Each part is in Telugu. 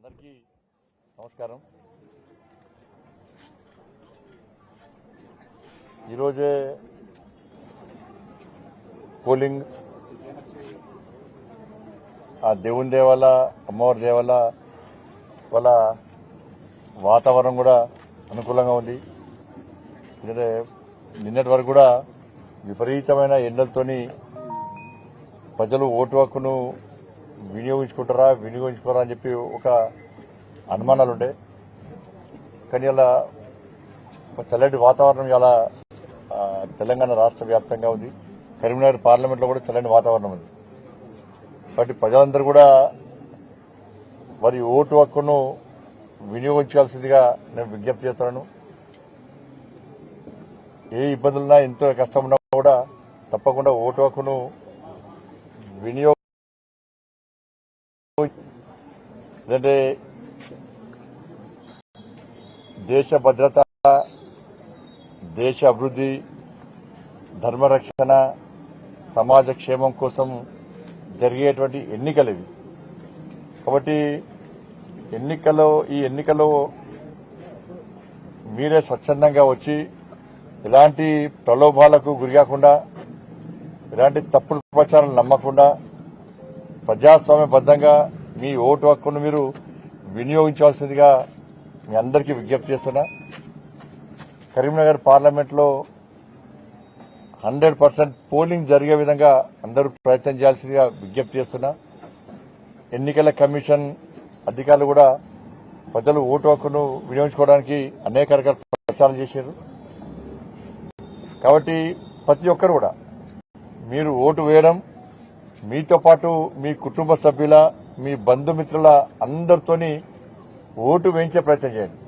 అందరికీ నమస్కారం. ఈరోజే పోలింగ్. ఆ దేవుని దేవాల అమ్మవారి దేవాల వాళ్ళ వాతావరణం కూడా అనుకూలంగా ఉంది. ఎందుకంటే నిన్నటి వరకు కూడా విపరీతమైన ఎండలతోని ప్రజలు ఓటు హక్కును వినియోగించుకుంటారా వినియోగించుకోరా అని చెప్పి ఒక అనుమానాలు ఉండే కానీ ఇలా చల్లటి వాతావరణం ఇలా తెలంగాణ రాష్ట్ర వ్యాప్తంగా ఉంది. కరీంనగర్ పార్లమెంట్లో కూడా చల్లని వాతావరణం ఉంది. కాబట్టి ప్రజలందరూ కూడా వారి ఓటు హక్కును వినియోగించాల్సిందిగా నేను విజ్ఞప్తి చేస్తున్నాను. ఏ ఇబ్బందులున్నా ఎంతో కష్టం ఉన్నా కూడా తప్పకుండా ఓటు హక్కును వినియోగ ఎందుకంటే దేశ భద్రత దేశ అభివృద్ధి ధర్మరక్షణ సమాజ క్షేమం కోసం జరిగేటువంటి ఎన్నికలు ఇవి కాబట్టి ఎన్నికల్లో ఈ ఎన్నికలో మీరే స్వచ్ఛందంగా వచ్చి ఎలాంటి ప్రలోభాలకు గురికాకుండా ఎలాంటి తప్పుడు ప్రచారాలు నమ్మకుండా ప్రజాస్వామ్యబద్దంగా మీ ఓటు హక్కును మీరు వినియోగించాల్సిందిగా మీ అందరికీ విజ్ఞప్తి చేస్తున్నా. కరీంనగర్ పార్లమెంట్లో హండ్రెడ్ పర్సెంట్ పోలింగ్ జరిగే విధంగా అందరూ ప్రయత్నం చేయాల్సిందిగా విజ్ఞప్తి చేస్తున్నా. ఎన్నికల కమిషన్ అధికారులు కూడా ప్రజలు ఓటు హక్కును వినియోగించుకోవడానికి అనేక రకాల ప్రచారం చేశారు. కాబట్టి ప్రతి ఒక్కరు కూడా మీరు ఓటు వేయడం మీతో పాటు మీ కుటుంబ సభ్యుల మీ బంధుమిత్రుల అందరితోని ఓటు వేయించే ప్రయత్నం చేయండి.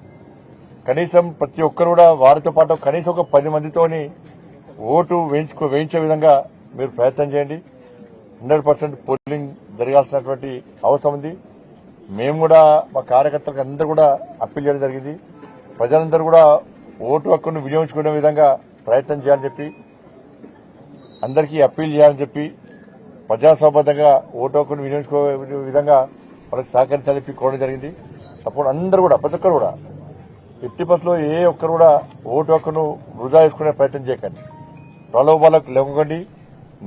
కనీసం ప్రతి ఒక్కరు కూడా వారితో పాటు కనీసం ఒక పది మందితోని ఓటు వేయించుకో వేయించే విధంగా మీరు ప్రయత్నం చేయండి. హండ్రెడ్ పర్సెంట్ పోలింగ్ జరగాల్సినటువంటి అవసరం ఉంది. మేము కూడా మా కార్యకర్తలకు అందరూ కూడా అప్పీల్ చేయడం జరిగింది. ప్రజలందరూ కూడా ఓటు హక్కును వినియోగించుకునే విధంగా ప్రయత్నం చేయాలని చెప్పి అందరికీ అప్పీల్ చేయాలని చెప్పి ప్రజాస్వాబద్ధంగా ఓటు హక్కును వినియోగించుకునే విధంగా వాళ్ళకి సహకరించాలని చెప్పి కోరడం జరిగింది. సపోర్ట్ అందరూ కూడా ప్రతి ఒక్కరు కూడా. ఎట్టి బస్సులో ఏ ఒక్కరు కూడా ఓటు హక్కును వృధా చేసుకునే ప్రయత్నం చేయకండి. ప్రలోభాలకు లేకండి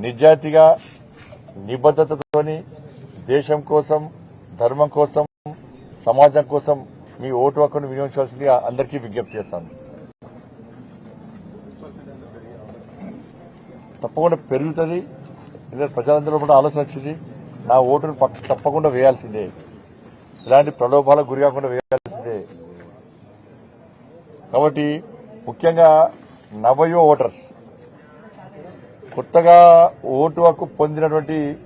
నిజాయితీగా నిబద్దతతోని దేశం కోసం ధర్మం కోసం సమాజం కోసం మీ ఓటు హక్కును వినియోగించాల్సిందిగా అందరికీ విజ్ఞప్తి చేస్తాను. తప్పకుండా పెరుగుతుంది. ఎందుకంటే ప్రజలందరూ కూడా ఆలోచన వచ్చింది నా ఓటును పక్క- తప్పకుండా వేయాల్సిందే. ఇలాంటి ప్రలోభాలకు గురి కాకుండా వేయాల్సిందే. కాబట్టి ముఖ్యంగా నవయో ఓటర్స్ కొత్తగా ఓటు హక్కు పొందినటువంటి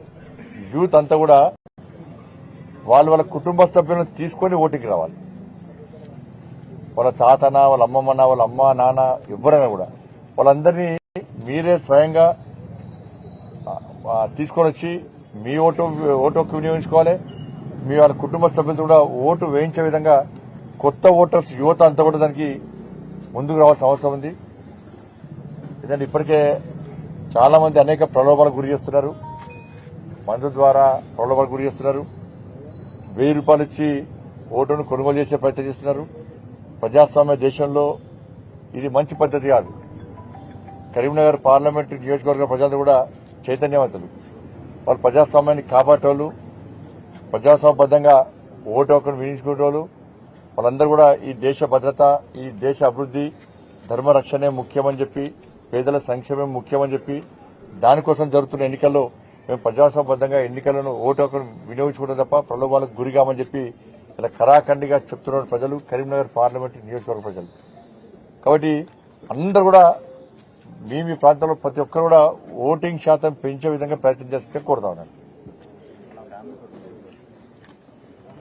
యూత్ అంతా కూడా వాళ్ళ వాళ్ళ కుటుంబ సభ్యులను తీసుకొని ఓటుకి రావాలి. వాళ్ళ తాతనా వాళ్ళ అమ్మమ్మన వాళ్ళ అమ్మ నాన్న ఎవరైనా కూడా వాళ్ళందరినీ మీరే స్వయంగా తీసుకొని వచ్చి మీ ఓటు ఓటు వినియోగించుకోవాలి. మీ వాళ్ళ కుటుంబ సభ్యులతో కూడా ఓటు వేయించే విధంగా కొత్త ఓటర్స్ యువత అంతా కూడా దానికి ముందుకు రావాల్సిన అవసరం ఉంది. ఎందుకంటే ఇప్పటికే చాలా మంది అనేక ప్రలోభాలకు గురి చేస్తున్నారు. మందు ద్వారా ప్రలోభాలకు గురి చేస్తున్నారు. వెయ్యి రూపాయలు ఇచ్చి ఓటును కొనుగోలు చేసే ప్రయత్నం చేస్తున్నారు. ప్రజాస్వామ్య దేశంలో ఇది మంచి పద్ధతి కాదు. కరీంనగర్ పార్లమెంటు నియోజకవర్గ ప్రజలు కూడా చైతన్యవంతులు. వాళ్ళు ప్రజాస్వామ్యాన్ని కాపాడేవాళ్ళు ప్రజాస్వామ్యబద్ధంగా ఓటు హక్కును వినియోగించుకునేవాళ్ళు వాళ్ళందరూ కూడా ఈ దేశ భద్రత ఈ దేశ అభివృద్ధి ధర్మరక్షణే ముఖ్యమని చెప్పి పేదల సంక్షేమం ముఖ్యమని చెప్పి దానికోసం జరుగుతున్న ఎన్నికల్లో మేము ప్రజాస్వామ్యబద్ధంగా ఎన్నికలను ఓటు హక్కును వినియోగించుకోవడం తప్ప ప్రలోభాలకు గురిగామని చెప్పి ఇలా కరాఖండిగా చెప్తున్న ప్రజలు. కరీంనగర్ పార్లమెంటు నియోజకవర్గ ప్రజలు. కాబట్టి అందరూ కూడా మీ మీ ప్రాంతంలో ప్రతి ఒక్కరు కూడా ఓటింగ్ శాతం పెంచే విధంగా ప్రయత్నం చేస్తే కోరుతా ఉన్నాను.